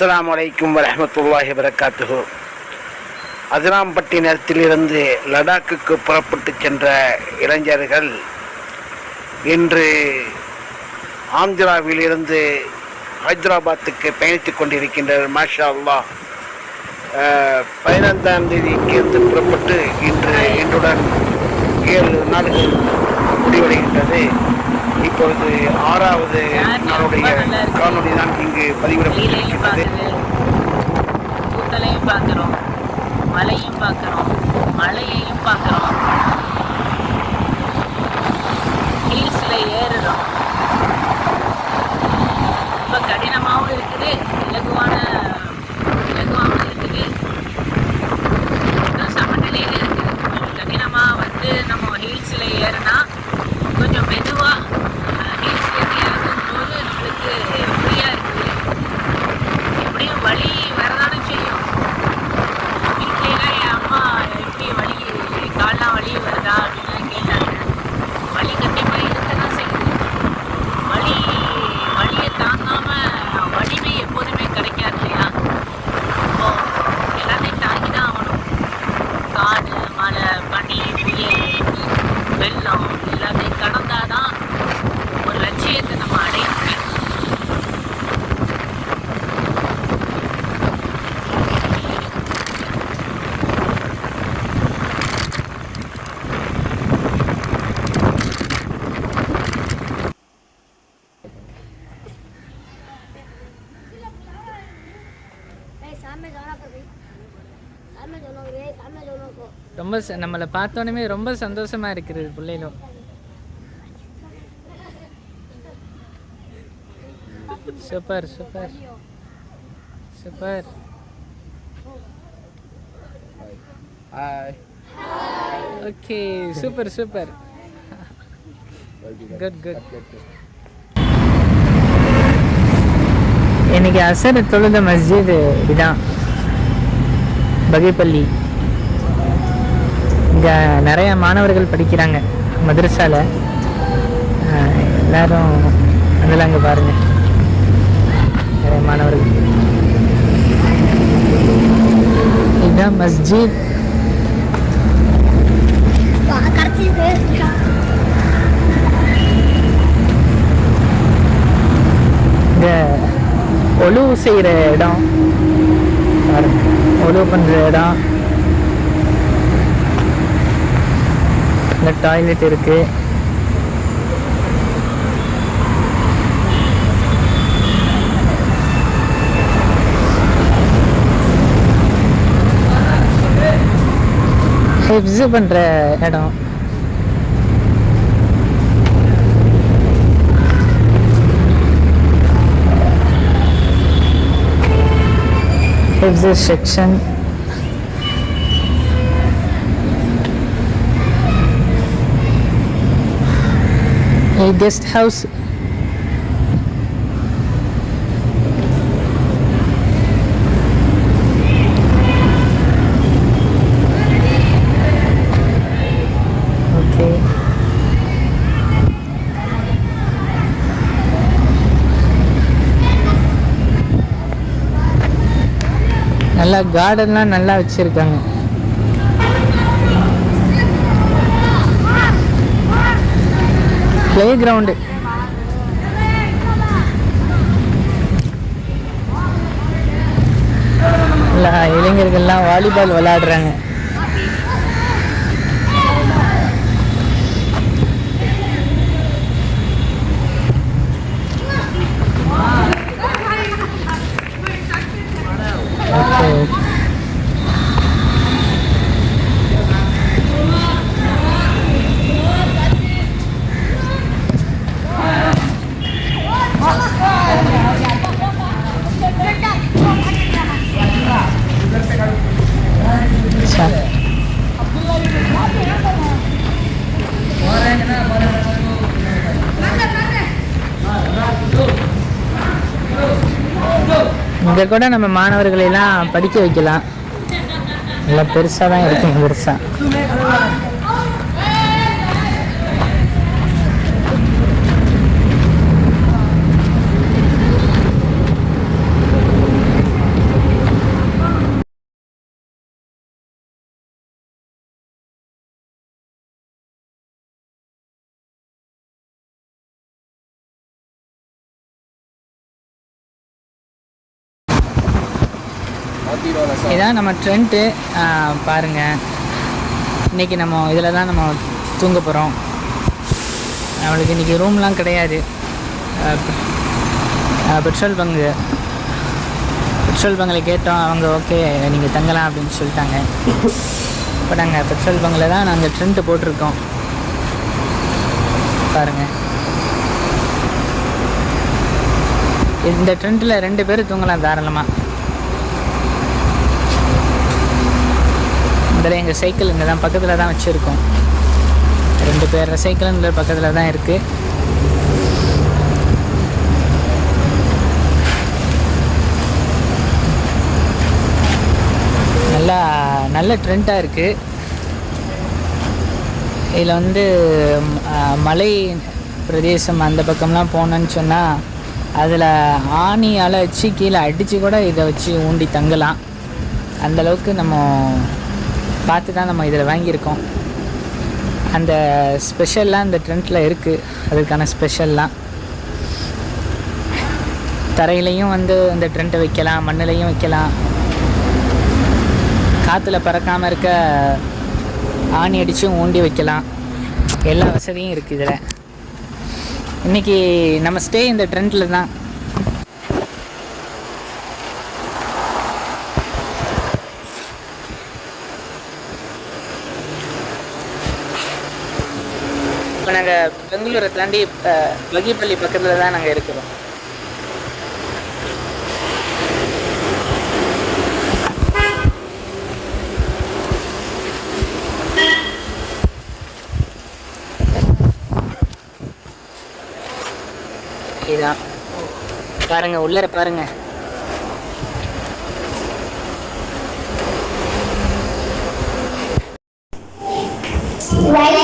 அஸ்ஸலாமு அலைக்கும் வரஹ்மத்துல்லாஹி வரகாத்துஹு அதிராம்பட்டினத்திலிருந்து லடாக்குக்கு புறப்பட்டு சென்ற இளைஞர்கள் இன்று ஆந்திராவிலிருந்து ஹைதராபாத்துக்கு பயணித்துக் கொண்டிருக்கின்றனர். மாஷா அல்லா பதினைந்தாம் தேதி இங்கிருந்து புறப்பட்டு இன்று இன்றுடன் ஏழு நாடுகள் முடிவடைகின்றது. இப்பொழுது ஆறாவது நாளுடைய காணொலி தான் இங்கு பதிவிடப்பட்டிருக்கிறது பதிவிடப்பட்டிருக்கின்றது பார்க்குறோம் மலையும் பார்க்குறோம் மலையையும் பார்க்குறோம். ரொம்ப நம்மளை பார்த்தோன்னே ரொம்ப சந்தோஷமா இருக்குது பிள்ளைகளும் super super. Super. Okay super super. Good good. இன்னைக்கு அசர் தொழுத மஸ்ஜித் இதான். பகைப்பள்ளி. இங்கே நிறைய மாணவர்கள் படிக்கிறாங்க மதரசால. அஹ், எல்லாரும் அதில் அங்கே பாருங்க. நிறைய மாணவர்கள். இதுதான் மஸ்ஜித். இங்கே ஒழு செய்கிற இடம். ஒழு பண்ணுற இடம். இந்த டாய்லெட் இருக்கு. ஹெப்ஸு பண்ணுற இடம். Hifzir section. A guest house கார்டன்லாம் நல்லா வச்சிருக்காங்க. பிளே கிரவுண்டு இளைஞர்கள்லாம் வாலிபால் விளையாடுறாங்க. இதை கூட நம்ம மாணவர்களை எல்லாம் படிக்க வைக்கலாம். நல்லா பெருசாக தான் இருக்கும் பெருசாக இதான் நம்ம ட்ரெண்ட்டு பாருங்கள் இன்றைக்கி நம்ம இதில் தான் நம்ம தூங்க போகிறோம் நம்மளுக்கு இன்றைக்கி ரூம்லாம் கிடையாது. Petrol bunk. பெட்ரோல் பங்கில் கேட்டோம் அவங்க ஓகே நீங்கள் தங்கலாம் அப்படின்னு சொல்லிட்டாங்க. இப்போ நாங்கள் பெட்ரோல் பங்கில் தான் நாங்கள் ட்ரெண்ட்டு போட்டிருக்கோம். பாருங்கள் இந்த ட்ரெண்ட்டில் ரெண்டு பேர் தூங்கலாம் தாராளமாக இதில் எங்கள் சைக்கிள் இங்கே தான் பக்கத்தில் தான் வச்சுருக்கோம். ரெண்டு பேர் சைக்கிள் இந்த பக்கத்தில் தான் இருக்குது நல்லா நல்ல ட்ரெண்டாக இருக்குது இதில் வந்து மலை பிரதேசம் அந்த பக்கம்லாம் போனோன்னு சொன்னால் அதில் ஆணியால் வச்சு கீழே அடித்து கூட இதை வச்சு ஊண்டி தங்கலாம். அந்தளவுக்கு நம்ம பார்த்து தான் நம்ம இதில் வாங்கியிருக்கோம். அந்த ஸ்பெஷல்லாம் இந்த ட்ரெண்டில் இருக்குது அதுக்கான ஸ்பெஷல்லாம் தரையிலையும் வந்து இந்த ட்ரெண்ட்டை வைக்கலாம் மண்ணிலையும் வைக்கலாம். காற்றுல பறக்காமல் இருக்க ஆணி அடித்தும் ஊண்டி வைக்கலாம். எல்லா வசதியும் இருக்குது இதில். இன்றைக்கி நம்ம ஸ்டே இந்த ட்ரெண்டில் தான். நாங்கள் பெங்களூரை தாண்டி வகிப்பள்ளி பக்கத்தில் தான் நாங்கள் இருக்கிறோம் இதான் பாருங்க உள்ளர பாருங்க Right.